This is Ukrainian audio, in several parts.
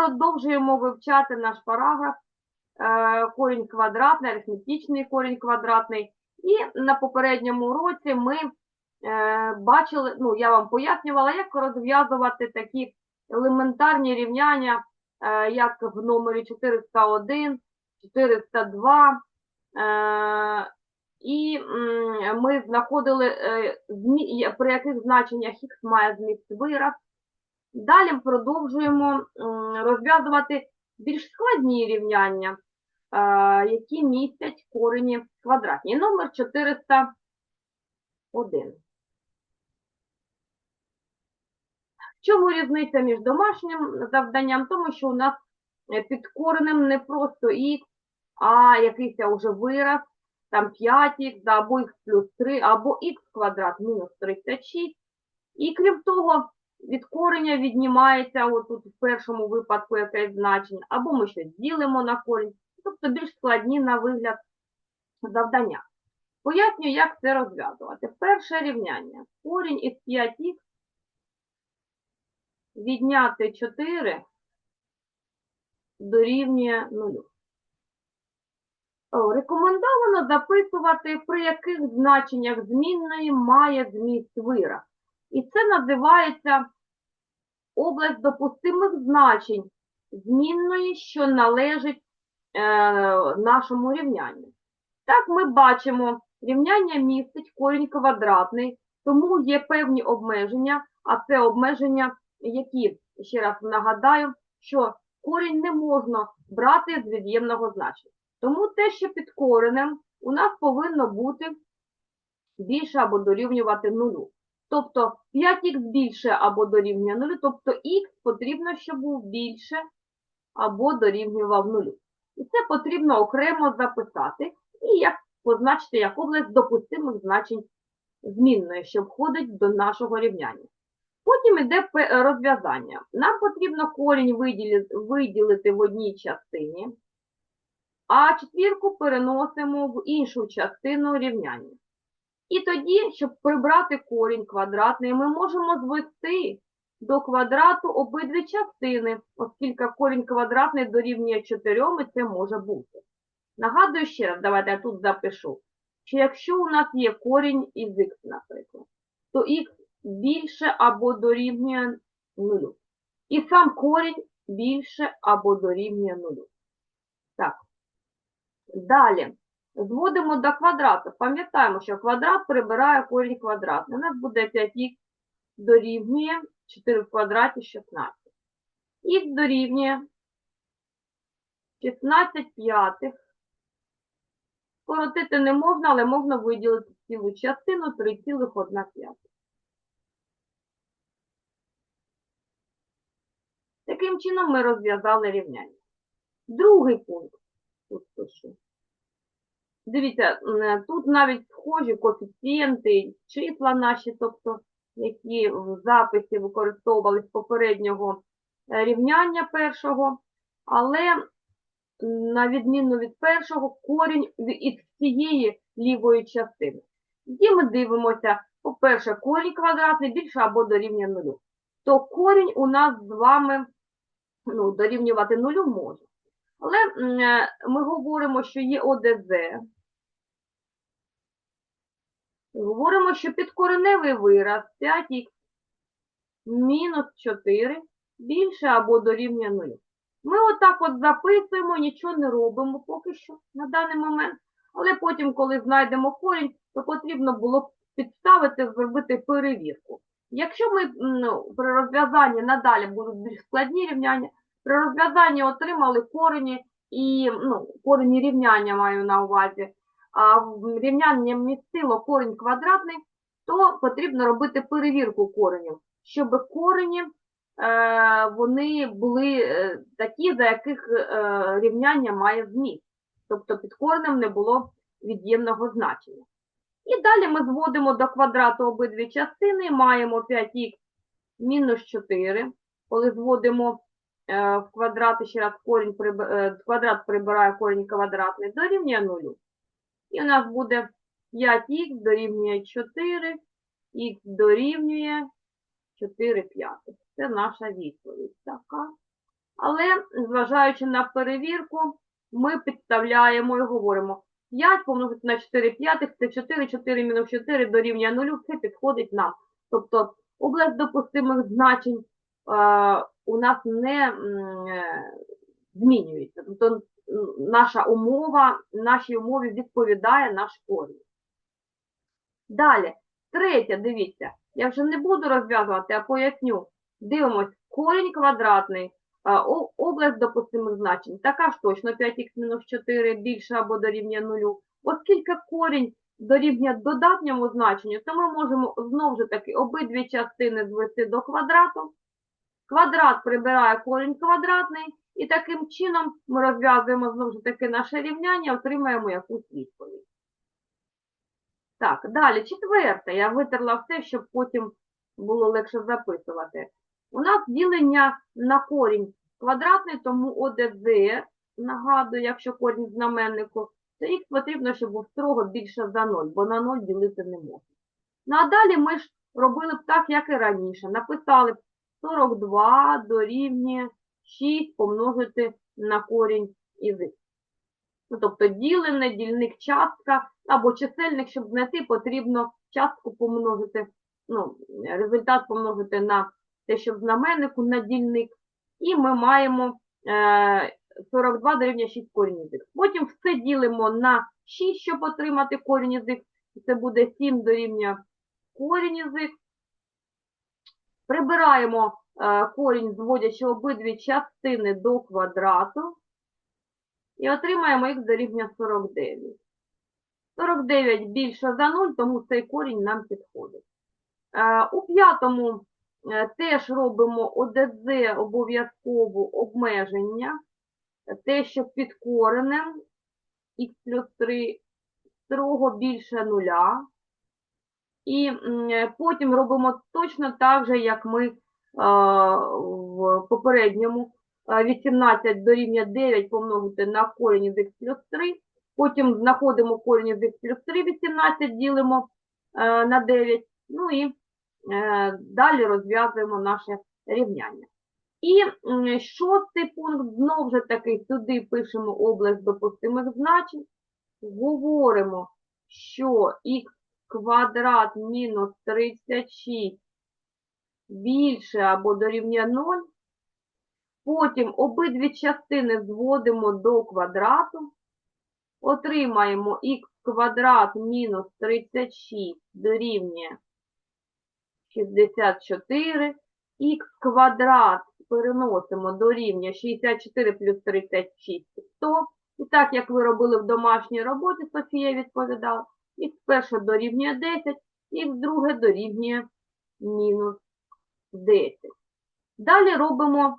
продовжуємо вивчати наш параграф е, корінь квадратний, арифметичний корінь квадратний. І на попередньому уроці ми е, бачили, ну, я вам пояснювала, як розв'язувати такі елементарні рівняння, е, як в номері 401, 402. Е, і ми знаходили, при яких значеннях х має зміст вираз. Далі продовжуємо розв'язувати більш складні рівняння, е, які містять корені квадратні. Номер 401. В чому різниця між домашнім завданням? Тому що у нас е, під коренем не просто х, а якийсь уже вираз, там 5х, або х плюс 3, або х квадрат мінус 36. І крім того, від кореня віднімається отут в першому випадку якесь значення, або ми щось ділимо на корінь, тобто більш складні на вигляд завдання. Пояснюю, як це розв'язувати. Перше рівняння. Корінь із 5х відняти 4 дорівнює 0. Рекомендовано записувати, при яких значеннях змінної має зміст вираз. І це називається область допустимих значень змінної, що належить е, нашому рівнянню. Так, ми бачимо, рівняння містить корінь квадратний, тому є певні обмеження, а це обмеження, які, ще раз нагадаю, що корінь не можна брати з від'ємного значення. Тому те, що під коренем, у нас повинно бути більше або дорівнювати нулю. Тобто 5х більше або дорівнює 0, тобто х потрібно, щоб був більше або дорівнював 0. І це потрібно окремо записати і як позначити як область допустимих значень змінної, що входить до нашого рівняння. Потім йде розв'язання. Нам потрібно корінь виділити, в одній частині, а четвірку переносимо в іншу частину рівняння. І тоді, щоб прибрати корінь квадратний, ми можемо звести до квадрату обидві частини, оскільки корінь квадратний дорівнює 4, і це може бути. Нагадую ще раз, давайте я тут запишу, що якщо у нас є корінь із х, наприклад, то х більше або дорівнює 0. І сам корінь більше або дорівнює 0. Так. Далі. Зводимо до квадрату. Пам'ятаємо, що квадрат прибирає корінь квадратний. У нас буде 5х дорівнює 4 в квадраті 16. Х дорівнює 16 п'ятих. Скоротити не можна, але можна виділити цілу частину 3,1 п'ята. Таким чином ми розв'язали рівняння. Другий пункт. Тут пишу. Дивіться, тут навіть схожі коефіцієнти, числа наші, тобто, які в записі використовувались попереднього е, рівняння першого, але на відміну від першого, корінь ві- із цієї лівої частини. Тоді ми дивимося, по-перше, корінь квадратний більше або дорівнює нулю. То корінь у нас з вами ну, дорівнювати нулю може. Але е, ми говоримо, що є ОДЗ. Говоримо, що підкореневий вираз 5х мінус 4 більше або дорівнює 0. Ми отак от записуємо, нічого не робимо поки що на даний момент. Але потім, коли знайдемо корінь, то потрібно було підставити, зробити перевірку. Якщо ми ну, при розв'язанні надалі будуть більш складні рівняння, при розв'язанні отримали корені і ну, корені рівняння маю на увазі, а рівняння містило корінь квадратний, то потрібно робити перевірку коренів, щоб корені е, вони були е, такі, за яких е, рівняння має зміст. Тобто під коренем не було від'ємного значення. І далі ми зводимо до квадрату обидві частини, маємо 5х мінус 4. Коли зводимо в квадрат, ще раз корінь, е, квадрат прибирає корінь квадратний, дорівнює 0. І у нас буде 5х дорівнює 4, х дорівнює 4 п'ятих. Це наша відповідь така. Але, зважаючи на перевірку, ми підставляємо і говоримо 5 помножити на 4 п'ятих, це 4, 4 мінус 4 дорівнює 0, це підходить нам. Тобто область допустимих значень е, у нас не е, змінюється. Тобто наша умова, нашій умові відповідає наш корінь. Далі, третє, дивіться, я вже не буду розв'язувати, а поясню. Дивимось, корінь квадратний, область допустимих значень. Така ж точно 5х-4 більше або дорівнює 0. Оскільки корінь дорівнює додатньому значенню, то ми можемо знову ж таки обидві частини звести до квадрату. Квадрат прибирає корінь квадратний, і таким чином ми розв'язуємо знову ж таки наше рівняння, отримаємо якусь відповідь. Так, далі, четверте. Я витерла все, щоб потім було легше записувати. У нас ділення на корінь квадратний, тому ОДЗ, нагадую, якщо корінь знаменнику, то х потрібно, щоб був строго більше за 0, бо на 0 ділити не можна. Ну а далі ми ж робили б так, як і раніше. Написали б 42 дорівнює 6 помножити на корінь із х. Ну, тобто ділене, дільник частка або чисельник, щоб знайти, потрібно частку помножити, ну, результат помножити на те, що в знаменнику, на дільник. І ми маємо е, 42 дорівнює 6 корінь із х. Потім все ділимо на 6, щоб отримати корінь із х. Це буде 7 дорівнює корінь із х. Прибираємо е, корінь, зводячи обидві частини до квадрату. І отримаємо х дорівнює 49. 49 більше за 0, тому цей корінь нам підходить. Е, У п'ятому е, теж робимо ОДЗ обов'язково обмеження. Те, що під коренем х плюс 3 строго більше нуля. І потім робимо точно так же, як ми в попередньому. Е, 18 дорівнює 9 помножити на корінь із х плюс 3. Потім знаходимо корінь із х плюс 3, 18 ділимо е, на 9. Ну і е, далі розв'язуємо наше рівняння. І шостий пункт, знову ж таки, сюди пишемо область допустимих значень. Говоримо, що х квадрат мінус 36 більше або дорівнює 0. Потім обидві частини зводимо до квадрату. Отримаємо х квадрат мінус 36 дорівнює 64. Х квадрат переносимо до рівня 64 плюс 36 100. І так, як ви робили в домашній роботі, Софія відповідала, х перше дорівнює 10, х друге дорівнює мінус 10. Далі робимо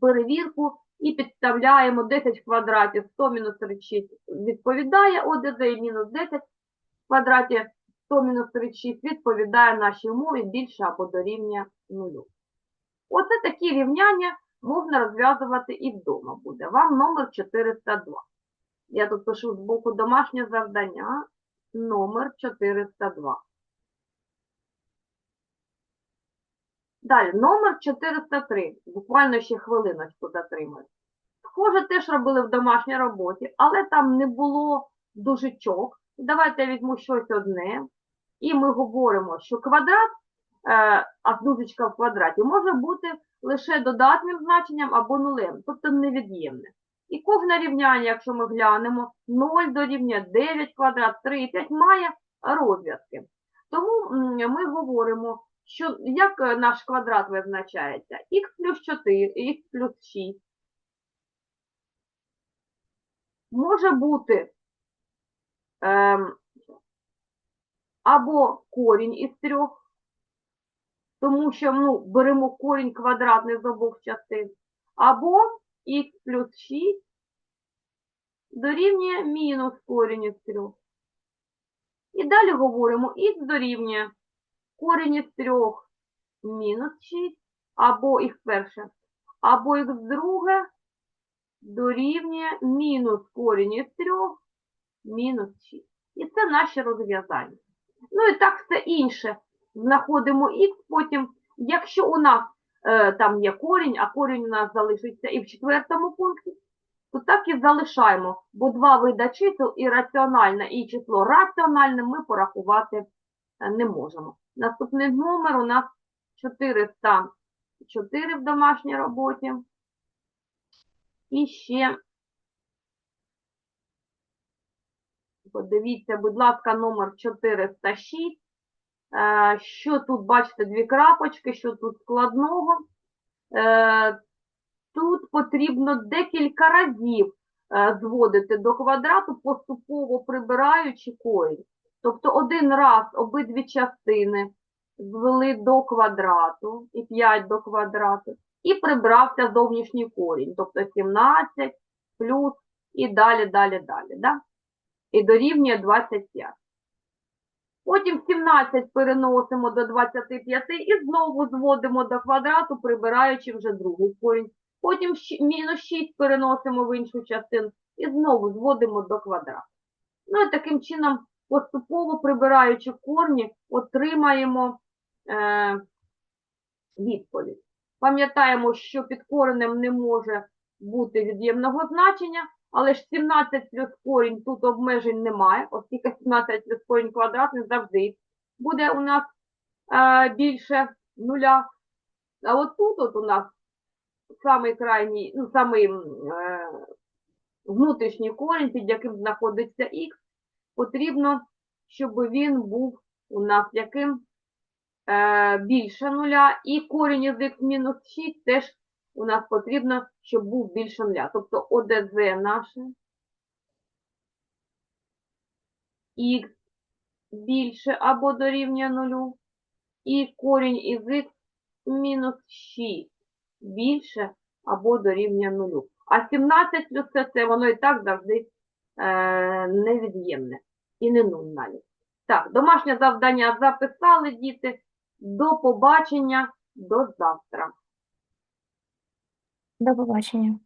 перевірку і підставляємо 10 квадратів 100 мінус 36 відповідає ОДЗ і мінус 10 в квадраті 100 мінус 36 відповідає нашій умові більше або дорівнює 0. Оце такі рівняння можна розв'язувати і вдома буде. Вам номер 402. Я тут пишу з боку домашнє завдання, номер 402. Далі, номер 403. Буквально ще хвилиночку затримаю. Схоже, теж робили в домашній роботі, але там не було дужечок. Давайте я візьму щось одне. І ми говоримо, що квадрат, е, а дужечка в квадраті, може бути лише додатнім значенням або нулем, тобто невід'ємне. І кожне рівняння, якщо ми глянемо, 0 дорівнює 9 квадрат, 3 і 5 має розв'язки. Тому ми говоримо, що як е, наш квадрат визначається? х плюс 4, х плюс 6. Може бути ем, або корінь із трьох, тому що ну, беремо корінь квадратний з обох частин, або х плюс 6 дорівнює мінус корінь із трьох. І далі говоримо х дорівнює корінь із трьох мінус 6, або х перше, або х друге дорівнює мінус корінь із трьох мінус 6. І це наші розв'язання. Ну і так все інше. Знаходимо х, потім, якщо у нас там є корінь, а корінь у нас залишиться і в четвертому пункті, то так і залишаємо, бо два вида чисел, і раціональне, і число раціональне ми порахувати е, не можемо. Наступний номер у нас 404 в домашній роботі. І ще, подивіться, будь ласка, номер 406. Е, Що тут, бачите, дві крапочки, що тут складного. Е, Тут потрібно декілька разів е, зводити до квадрату, поступово прибираючи корінь. Тобто один раз обидві частини звели до квадрату, і 5 до квадрату, і прибрався зовнішній корінь, тобто 17 плюс і далі, далі, далі. Да? І дорівнює 25. Потім 17 переносимо до 25 і знову зводимо до квадрату, прибираючи вже другий корінь. Потім мінус 6 переносимо в іншу частину і знову зводимо до квадрату. Ну і таким чином, поступово прибираючи корні, отримаємо е, відповідь. Пам'ятаємо, що під коренем не може бути від'ємного значення, але ж 17 плюс корінь тут обмежень немає, оскільки 17 плюс корінь квадратний завжди буде у нас е, більше нуля. А от тут от у нас самий крайній, ну, самий е, внутрішній корінь, під яким знаходиться х, потрібно, щоб він був у нас яким е, більше нуля, і корінь із х мінус 6 теж у нас потрібно, щоб був більше нуля. Тобто ОДЗ наше х більше або дорівнює нулю, і корінь із х мінус 6 більше або дорівнює нулю. А 17 плюс це, це воно і так завжди е, невід'ємне і не нуль навіть. Так, домашнє завдання записали діти. До побачення, до завтра. До побачення.